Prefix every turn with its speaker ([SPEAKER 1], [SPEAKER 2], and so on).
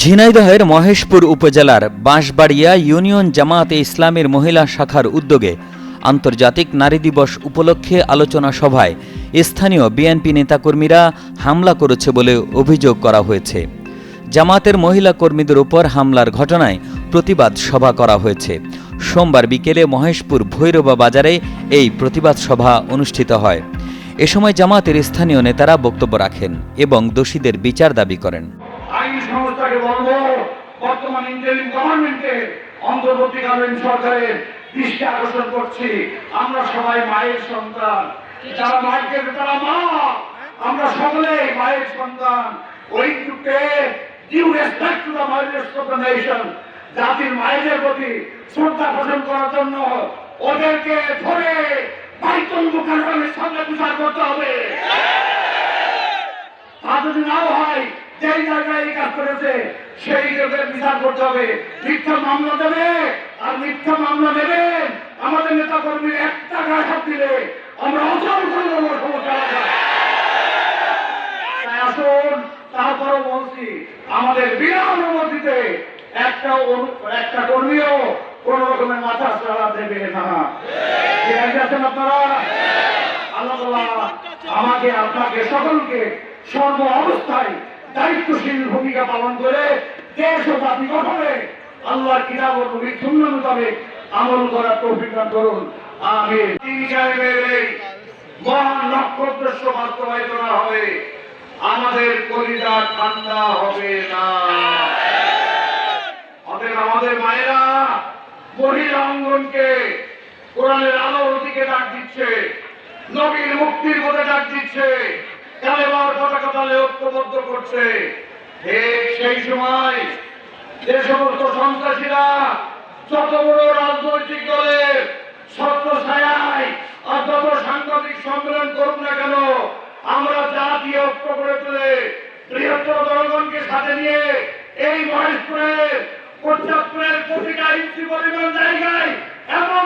[SPEAKER 1] ঝিনাইদহের মহেশপুর উপজেলার বাঁশবাড়িয়া ইউনিয়ন জামায়াতে ইসলামের মহিলা শাখার উদ্যোগে আন্তর্জাতিক নারী দিবস উপলক্ষে আলোচনা সভায় স্থানীয় বিএনপি নেতাকর্মীরা হামলা করেছে বলে অভিযোগ করা হয়েছে। জামাতের মহিলা কর্মীদের উপর হামলার ঘটনায় প্রতিবাদ সভা করা হয়েছে। সোমবার বিকেলে মহেশপুর ভৈরবা বাজারে এই প্রতিবাদ সভা অনুষ্ঠিত হয়। এ সময় জামাতের স্থানীয় নেতারা বক্তব্য রাখেন এবং দোষীদের বিচার দাবি করেন।
[SPEAKER 2] বর্তমান ইন্টারিম গভর্নমেন্টে অন্তর্বর্তীকালীন সরকারের দৃষ্টি আকর্ষণ করছি। আমরা সবাই মায়ের সন্তান। যারা মায়ের তারা মা। আমরা সকলেই মায়ের সন্তান। ওই যুগে due respect to the minorities of the nation জাতির মায়েদের প্রতি শ্রদ্ধা পোষণ করার জন্য ওদেরকে ধরে বাইতুল মুকাররমের সামনে বিচার করতে হবে। আর যদি নাও হয় যেই জায়গায় এই কাজ করেছে, সেই লোকের বিচার করতে হবে। মিথ্যা মামলা দেবে আর মিথ্যা মামলা দেবে আমাদের নেতা কর্মী একটা গায়ে হাত দিলে আমরা অচল করে দেবো আসুন, তারপরও বলছি, আমাদের বিরাম অনুমতিতে একটা একটা কর্মীও কোন রকমের মাথা সারা দেবে না। আছেন আপনারা? আল্লাহ আমাকে, আপনাকে সকলকে সর্ব অবস্থায় দায়িত্বশীল ভূমিকা পালন করে দেশ ও জাতি গঠনে আল্লাহর কিতাব নবীর সুন্নাহ মোতাবেক আমল করার তৌফিক দান করুন। সাহেবের মহান লক্ষ্য বাস্তবায়িত না হবে, আমাদের কলিজা ঠান্ডা হবে না। অতএব আমাদের মায়েরা মহিলা অঙ্গনকে কোরআনের আলোর দিকে ডাক দিচ্ছে, নবীর মুক্তির পথে ডাক দিচ্ছে কালেবার ঐক্যবদ্ধ করছে। ঠিক সেই সময় যে সমস্ত সন্ত্রাসীরা যত বড় রাজনৈতিক দলের ছত্র ছায়ায় আর যত সাংবাদিক সম্মেলন করুক না কেন, আমরা জাতি ঐক্য করে তুলে বৃহত্তর জনগণকে সাথে নিয়ে এই মহেশপুরের পর্যাপ্তের প্রতিটা ইঞ্চি পরিমাণ জায়গায় এমন